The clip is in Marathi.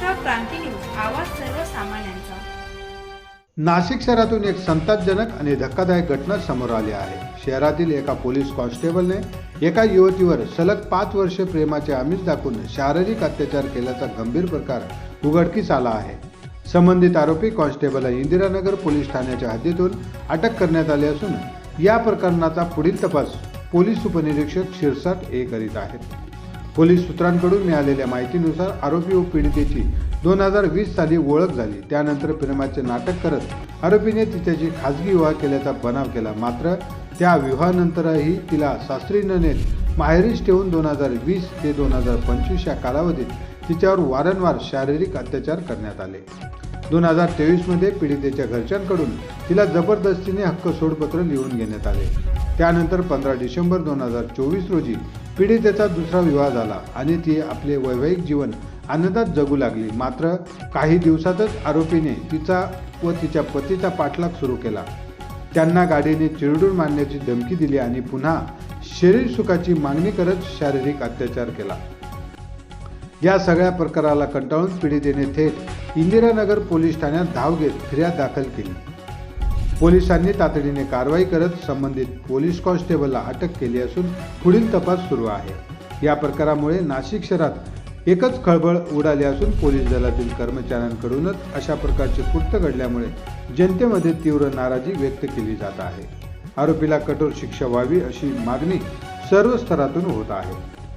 क्रांती न्यूज आवाज सर्वसामान्यांचा. नाशिक शहरातून एक संतापजनक आणि धक्कादायक घटना समोर आली आहे. शहरातील एका पोलीस कॉन्स्टेबलने एका युवतीवर सलग पाच वर्षे प्रेमाचे आमिष दाखवून शारीरिक अत्याचार केल्याचा गंभीर प्रकार उघडकीस आला आहे. संबंधित आरोपी कॉन्स्टेबल इंदिरानगर पोलीस ठाण्याच्या हद्दीतून अटक करण्यात आली असून या प्रकरणाचा पुढील तपास पोलीस उपनिरीक्षक शिरसाट ए करीत आहेत. पोलीस सूत्रांकडून मिळालेल्या माहितीनुसार आरोपी व पीडितेची दोन हजार वीस साली ओळख झाली. त्यानंतर प्रेमाचे नाटक करत आरोपीने तिच्याशी खाजगी विवाह केल्याचा बनाव केला. मात्र त्या विवाहानंतरही तिला सासरी न नेत माहेरीच ठेवून दोन हजार वीस ते दोन हजार पंचवीस या कालावधीत तिच्यावर वारंवार शारीरिक अत्याचार करण्यात आले. दोन हजार तेवीसमध्ये पीडितेच्या घरच्यांकडून तिला जबरदस्तीने हक्क सोडपत्र लिहून घेण्यात आले. त्यानंतर पंधरा डिसेंबर दोन हजार चोवीस रोजी पीडितेचा दुसरा विवाह झाला आणि ती आपले वैवाहिक जीवन आनंदात जगू लागली. मात्र काही दिवसातच आरोपीने तिचा व तिच्या पतीचा पाठलाग सुरू केला. त्यांना गाडीने चिरडून मारण्याची धमकी दिली आणि पुन्हा शरीर सुखाची मागणी करत शारीरिक अत्याचार केला. या सगळ्या प्रकाराला कंटाळून पीडितेने थेट इंदिरानगर पोलीस ठाण्यात धाव घेत फिर्याद दाखल केली. पोलिसांनी तातडीने कारवाई करत संबंधित पोलीस कॉन्स्टेबलला अटक केली असून पुढील तपास सुरू आहे. या प्रकारामुळे नाशिक शहरात एकच खळबळ उडाली असून पोलीस दलातील कर्मचाऱ्यांकडूनच अशा प्रकारचे कृत्य घडल्यामुळे जनतेमध्ये तीव्र नाराजी व्यक्त केली जात आहे. आरोपीला कठोर शिक्षा व्हावी अशी मागणी सर्व स्तरातून होत आहे.